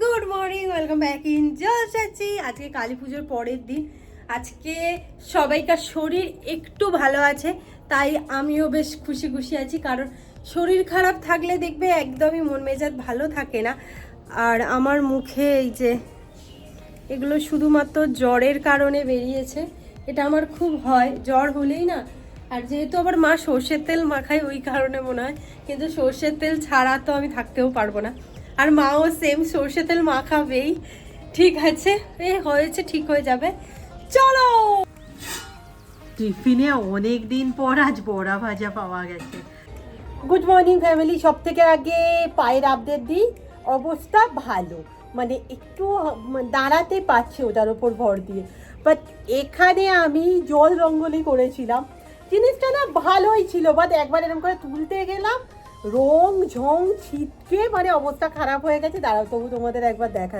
Good morning, welcome back in জলসাচি আজকে কালী পুজোর পরের দিন। আজকে সবাইকার শরীর একটু ভালো আছে, তাই আমিও বেশ খুশি খুশি আছি, কারণ শরীর খারাপ থাকলে দেখবে একদমই মন মেজাজ ভালো থাকে না। আর আমার মুখে এই যে এগুলো শুধুমাত্র জ্বরের কারণে বেরিয়েছে, এটা আমার খুব হয়। জ্বর হলেই না, আর যেহেতু আবার মা সর্ষের তেল মাখায় ওই কারণে মনে হয়, কিন্তু সর্ষের তেল ছাড়া তো আমি থাকতেও পারব না। আর মাও সেম সর্ষের তেল মাখাবেই ঠিক আছে? এ, হয়েছে, ঠিক হয়ে যাবে। চলো! টিফিনে অনেক দিন পর আজ বড়া ভাজা পাওয়া গেছে। গুড মর্নিং ফ্যামিলি সব থেকে আগে পায়ের আপডেট দিই। অবস্থা ভালো। মানে একটু দাঁড়াতে পারছি ওটার ওপর ভর দিয়ে। বাট এখানে আমি জল রঙ্গলি করেছিলাম। জিনিসটা না ভালোই ছিল। বাট একবার এরকম করে তুলতে গেলাম রং ঝং ছিটকে মানে অবস্থা খারাপ হয়ে গেছে। দাঁড়াও তবু তোমাদের একবার দেখা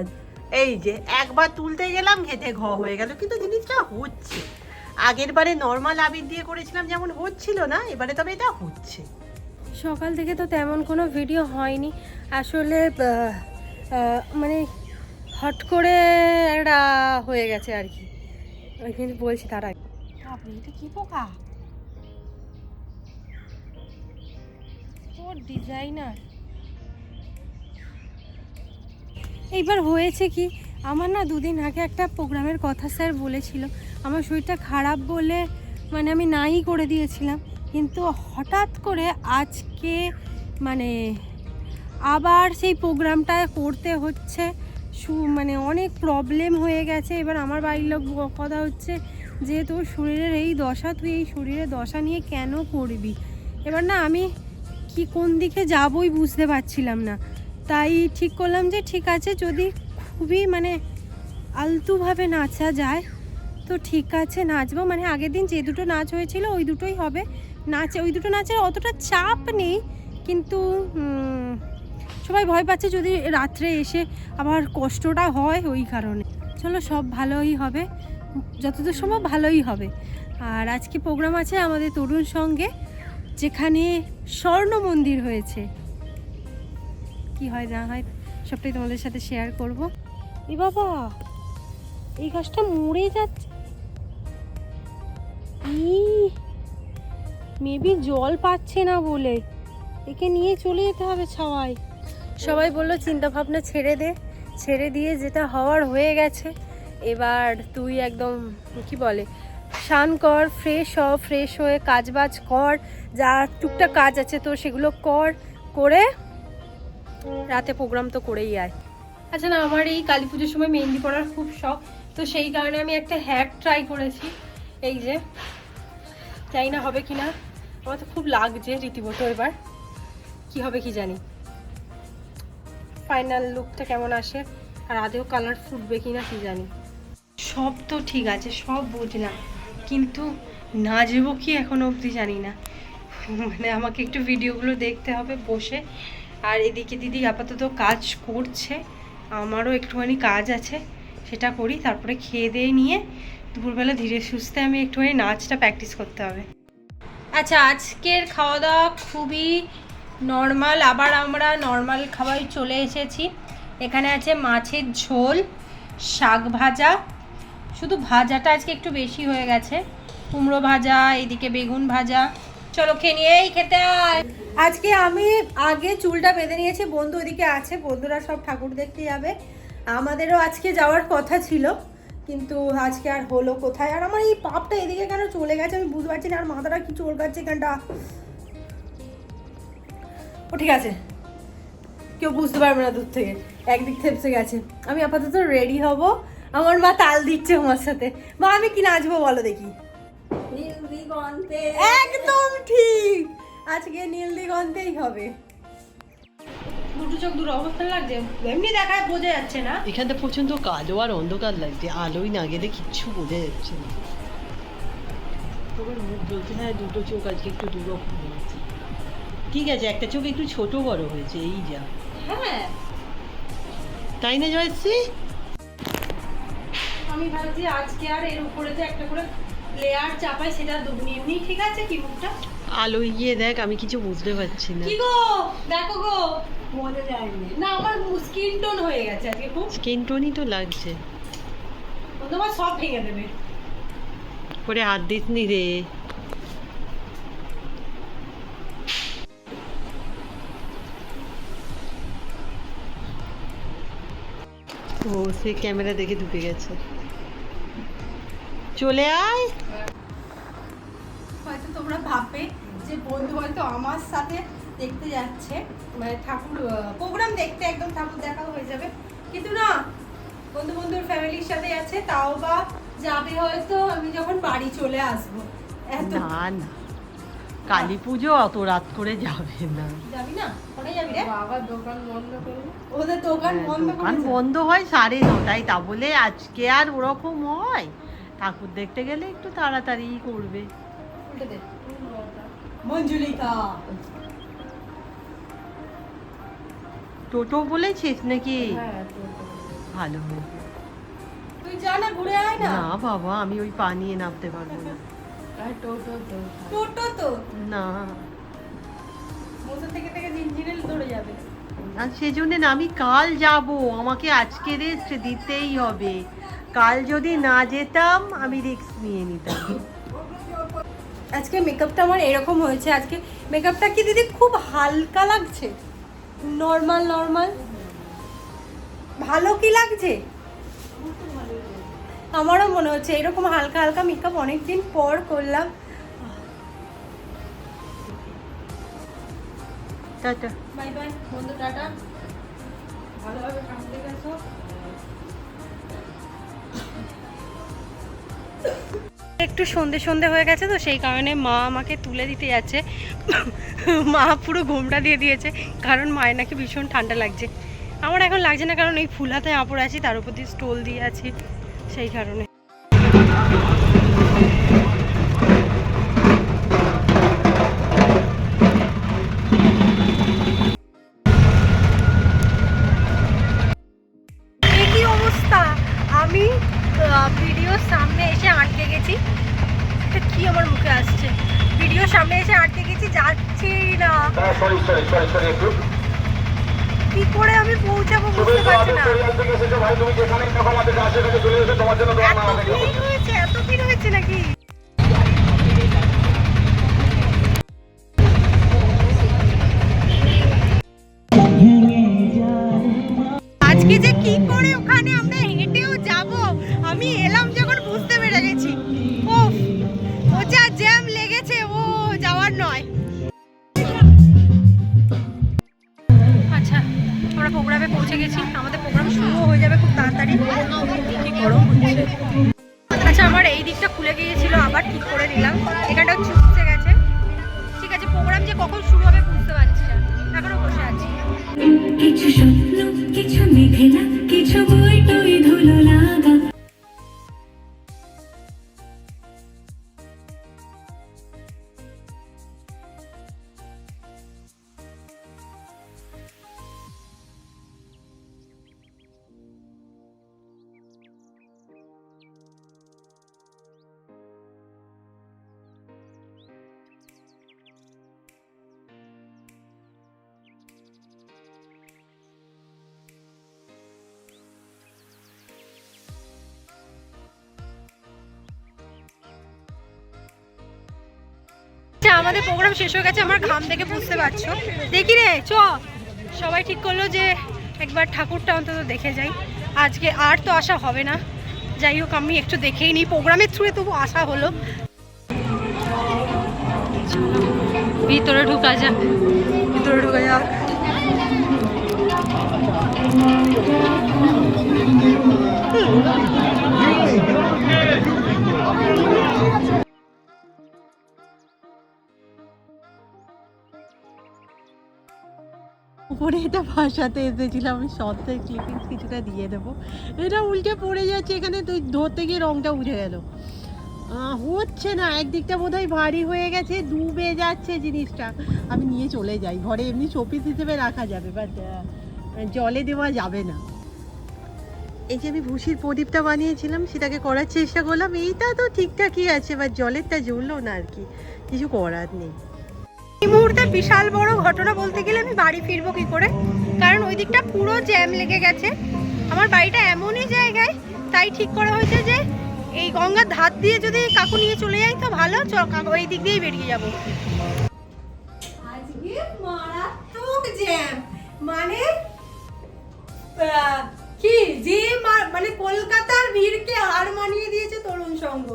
এই যে একবার তুলতে গেলাম ঘেটে ঘ হয়ে গেল। কিন্তু জিনিসটা হচ্ছে। আগের বারে নর্মাল আবির দিয়ে করেছিলাম যেমন হচ্ছিল না এবারে তবে এটা হচ্ছে। সকাল থেকে তো তেমন কোনো ভিডিও হয়নি। আসলে মানে হট করে একটা হয়ে গেছে আর কি। কিন্তু বলছি তার আগে। এটা কি পোকা? ডিজাইনার এইবার হয়েছে কি, আমার না দুদিন আগে একটা প্রোগ্রামের কথা স্যার বলেছিল। আমার শরীরটা খারাপ বলে মানে আমি নাই করে দিয়েছিলাম। কিন্তু হঠাৎ করে আজকে মানে আবার সেই প্রোগ্রামটা করতে হচ্ছে, সু- মানে অনেক প্রবলেম হয়ে গেছে। এবার আমার বাড়ির লোক কথা হচ্ছে যে তোর শরীরের এই দশা, তুই এই শরীরের দশা নিয়ে কেন করবি? এবার না আমি কি কোন দিকে যাবই বুঝতে পারছিলাম না। তাই ঠিক করলাম যে ঠিক আছে, যদি খুবই মানে আলতুভাবে নাচা যায়, তো ঠিক আছে নাচবো। মানে আগের দিন যে দুটো নাচ হয়েছিল, ওই দুটোই হবে। নাচে, ওই দুটো নাচের অতটা চাপ নেই, কিন্তু সবাই ভয় পাচ্ছে যদি রাত্রে এসে আবার কষ্টটা হয় ওই কারণে। চলো সব ভালোই হবে, যতদূর সম্ভব ভালোই হবে। আর আজকে প্রোগ্রাম আছে আমাদের তরুণ সঙ্গে। যেখানে স্বর্ণ মন্দির হয়েছে। কি হয় না হয়, সবটাই তোমাদের সাথে শেয়ার করব। এ বাবা, এই গাছটা মরে যাচ্ছে। মেবি জল পাচ্ছে না বলে। একে নিয়ে চলে যেতে হবে সবাই। সবাই বলল, চিন্তা ভাবনা ছেড়ে দে। ছেড়ে দিয়ে যেটা হওয়ার হয়ে গেছে, এবার তুই একদম, কি বলে স্নান কর ফ্রেশ হ ফ্রেশ হয়ে কাজবাজ কর, যা টুকটাক কাজ আছে তো সেগুলো কর, করে রাতে প্রোগ্রাম তো করেই আয়। আচ্ছা না, আমার এই কালী পুজোর সময় মেহেন্দি পড়ার খুব শখ, তো সেই কারণে আমি একটা হ্যাক ট্রাই করেছি, এই যে। জানি না হবে কি না আমার তো খুব লাগছে রীতিমতো এবার, কি হবে কি জানি। ফাইনাল লুকটা কেমন আসে, আর আদেও কালার ফুটবে কি না কি জানি। সব তো ঠিক আছে, সব বুঝলাম। কিন্তু নাচবো কি এখনও অবধি জানি না। মানে আমাকে একটু ভিডিওগুলো দেখতে হবে বসে। আর এদিকে দিদি আপাতত কাজ করছে। আমারও একটুখানি কাজ আছে, সেটা করি, তারপরে খেয়ে দিয়ে নিয়ে দুপুরবেলা ধীরে সুস্থে আমি একটুখানি নাচটা প্র্যাকটিস করতে হবে। আচ্ছা আজকের খাওয়া দাওয়া খুবই নর্মাল, আবার আমরা নর্মাল খাবার চলে এসেছি। এখানে আছে মাছের ঝোল, শাক ভাজা শুধু ভাজাটা আজকে একটু বেশি হয়ে গেছে। কুমড়ো ভাজা, এদিকে বেগুন ভাজা। চলো খেয়ে নিয়ে এই খেতে আজকে আমি আগে চুলটা বেঁধে নিয়েছি, বন্ধু ওদিকে আছে, বন্ধুরা সব ঠাকুর দেখতে যাবে। আমাদেরও আজকে যাওয়ার কথা ছিল, কিন্তু আজকে আর হলো কোথায়? আর আমার এই পাপটা এদিকে কেন চলে গেছে আমি বুঝতে পারছি না, আর মাথাটা কি চোর কাচ্ছে এখানটা? ও, ঠিক আছে। কেউ বুঝতে পারবে না দূর থেকে, একদিক থেপসে গেছে। আমি আপাতত রেডি হব। আমার মা তাল দিচ্ছে আমার সাথে। মা আমি কি নাচবো বলো দেখি। একদম ঠিক। আজকে নীল দিগন্তেই হবে। দুটো চোখ দুটো অবস্থা লাগছে। এমনি দেখায় বোঝা যাচ্ছে না। এখানটা প্রচণ্ড কালো আর অন্ধকার লাগছে। আলোই না গেলে কিচ্ছু বোঝা যাচ্ছে না। তোমার মুখ বলছে হ্যাঁ দুটো চোখ আজকে একটু দুরকম হয়েছে। ঠিক আছে একটা চোখ একটু ছোট বড় হয়েছে এই যা। হ্যাঁ। তাই না জয়শ্রী? আমি ভাবছি আজকে আর এর উপরে যে একটা করে লেয়ার চাপাই সেটা দুবনি এমনি ঠিক আছে কি মুখটা? আলো গিয়ে দেখ আমি কিছু বুঝতে পারছি না। কি গো? দেখো গো। মনে যায়নি। না আমার স্কিন টোন হয়ে গেছে আজকে খুব। স্কিন টোনই তো লাগছে। তোমার সব ভেঙে দেবে। করে হাত দিসনি রে। ও সে ক্যামেরা দেখে ঢুকে গেছে। চলে আয়। হয়তো তোমরা ভাববে যে বন্ধু হয়তো আমার সাথে দেখতে যাচ্ছে। মানে ঠাকুর প্রোগ্রাম দেখতে একদম ঠাকুর দেখাও হয়ে যাবে। কিন্তু না বন্ধু বন্ধুর ফ্যামিলির সাথে আছে তাও বা যাবে হয়তো আমি যখন বাড়ি চলে আসব। এত না না। কালী পুজো অত রাত করে যাবে না। যাবি না? যাবি রে? বাবা দোকান বন্ধ ওদের দোকান হ্যাঁ, বন্ধ দোকান বন্ধ হয় সাড়ে নটায় তা বলে আজকে আর ওরকম হয়। ঠাকুর দেখতে গেলে একটু তাড়াতাড়ি করবে। মঞ্জুলিকা। টোটো বলেছিস নাকি? হ্যাঁ ভালো হয়েছে। তুই যা না ঘুরে আয় না। না বাবা আমি ওই পা নিয়ে নামতে পারব না। টোটো তো। না। বসে থেকে থেকে ঝিনঝিনে ধরে যাবে। আর সেজন্য না আমি কাল যাব। আমাকে আজকে রেস্ট দিতেই হবে। কাল যদি না যেতাম আমি রিস্ক নিয়ে নিতাম। আজকে মেকআপটা আমার এরকম হয়েছে। আজকে মেকআপটা কি দিদি খুব হালকা লাগছে। নর্মাল নর্মাল ভালো কি লাগছে? আমারও মনে হচ্ছে এরকম হালকা হালকা মেকআপ অনেকদিন পর করলাম। টাটা। বাই বাই বন্ধু টাটা। ভালোভাবে সামনে গেছো। একটু সন্ধে সন্ধে হয়ে গেছে তো সেই কারণে মা আমাকে তুলে দিতে যাচ্ছে। মা পুরো ঘোমটা দিয়ে দিয়েছে কারণ মায়ের নাকি ভীষণ ঠান্ডা লাগছে। আমার এখন লাগছে না কারণ এই ফুল হাতে আপড় আছি তার উপর দিয়ে স্টোল দিয়ে আছি। সেই কারণে। এই কি অবস্থা। আমি ভিডিওর সামনে এসে আটকে গেছি। এটা কি আমার মুখে আসছে? ভিডিওর সামনে এসে আটকে গেছি যাচ্ছি না। কি করে আমি পৌঁছাবো বুঝতে পারছি না। তোমার জন্য দোয়া এত ভিড় হয়েছে এত ভিড় হয়েছে নাকি? পৌঁছে গেছি। আমাদের প্রোগ্রাম শুরু হয়ে যাবে খুব তাড়াতাড়ি। কি গরম হচ্ছে। আচ্ছা আমার এই দিকটা খুলে গিয়েছিল, আবার ঠিক করে নিলাম। এখানটা চুপসে গেছে। ঠিক আছে প্রোগ্রাম যে কখন শুরু হবে বুঝতে পারছি না। এখনও বসে আছি। কিছু স্বপ্ন, কিছু মেঘেলা, কিছু বই টই ধুলো লাগা আমাদের প্রোগ্রাম শেষ হয়ে গেছে, আমার ঘাম দেখে বুঝতে পারছ। দেখি রে, চ। সবাই ঠিক করল যে একবার ঠাকুরটা অন্তত দেখে যাই। আজকে আর তো আসা হবে না। যাই হোক, আমি একটু দেখেই নিই। প্রোগ্রামের থ্রুয়ে তবু আসা হলো। ভিতরে ঢুকা যাক। ভিতরে ঢুকা যাক। উপরে এটা ভাষাতে এসেছিলাম, আমি শর্টের ক্লিপিংস কিছুটা দিয়ে দেবো। এটা উল্টে পড়ে যাচ্ছে, এখানে তুই ধরতে গিয়ে রঙটা উঠে গেল। হচ্ছে না, একদিকটা বোধহয় ভারী হয়ে গেছে, ডুবে যাচ্ছে জিনিসটা। আমি নিয়ে চলে যাই, ঘরে এমনি শোপিস হিসেবে রাখা যাবে বাট জলে দেওয়া যাবে না। এই যে আমি ভুসির প্রদীপটা বানিয়েছিলাম, সেটাকে করার চেষ্টা করলাম, এইটা তো ঠিকঠাকই আছে বাট জলেরটা জ্বললো না আর কি, কিছু করার নেই। এই মুহূর্তে বিশাল বড় ঘটনা বলতে গেলে আমি বাড়ি ফিরবো কি করে? কারণ ওই দিকটা পুরো জ্যাম লেগে গেছে। আমার বাড়িটা এমনই জায়গায়, তাই ঠিক করা হয়েছে যে এই গঙ্গার ধার দিয়ে যদি কাকু নিয়ে চলে যাই তো ভালো কাকু এই দিক দিয়েই বেরিয়ে যাব। মারাত্মক জ্যাম। মানে মানে কলকাতার ভিড়কে হার মানিয়ে দিয়েছে তরুণ সংঘ।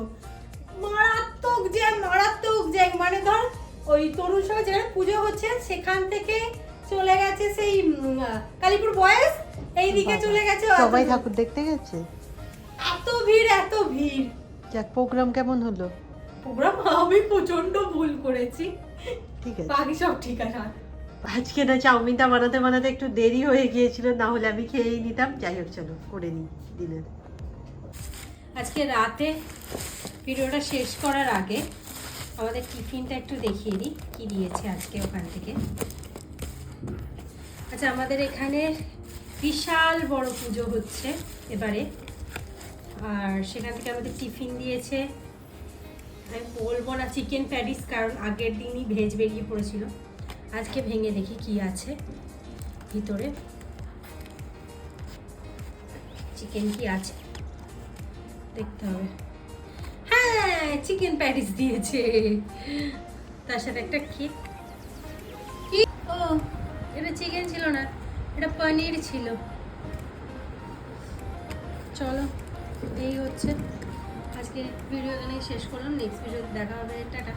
মারাত্মক জ্যাম মারাত্মক জ্যাম। মানে ধর ওই তরুণ সংঘ যেখানে পুজো হচ্ছে সেখান থেকে চলে গেছে সেই কালীপুর বয়েস। এইদিকে চলে গেছে সবাই ঠাকুর দেখতে গেছে? এত ভিড় এত ভিড়। যাক প্রোগ্রাম কেমন হলো? প্রোগ্রাম আমি প্রচণ্ড ভুল করেছি। ঠিক আছে। বাকি সব ঠিক আছে। আজকে না চাউমিনটা বানাতে বানাতে একটু দেরি হয়ে গিয়েছিল না হলে আমি খেয়েই নিতাম। যাই হোক চলো করে নিই ডিনার। আজকে রাতে ভিডিওটা শেষ করার আগে আমাদের টিফিনটা একটু দেখিয়ে দিই, কি দিয়েছে আজকে ওখান থেকে। আচ্ছা আমাদের এখানে বিশাল বড় পুজো হচ্ছে এবারে। আর সেখান থেকে আমাদের টিফিন দিয়েছে, আমি বলব না চিকেন প্যারিস কারণ আগের দিনই ভেজ বেরিয়ে পড়েছিল। আজকে ভেঙে দেখি কি আছে ভিতরে। চিকেন কি আছে? দেখতে হবে। চিকেন প্যাটিস দিয়েছে। তার সাথে একটা কেক কি? ও, এটা চিকেন ছিল না, এটা পনির ছিল। চলো, এই হচ্ছে। আজকে ভিডিও এখানেই শেষ করলাম। নেক্সট ভিডিও দেখা হবে। টাটা।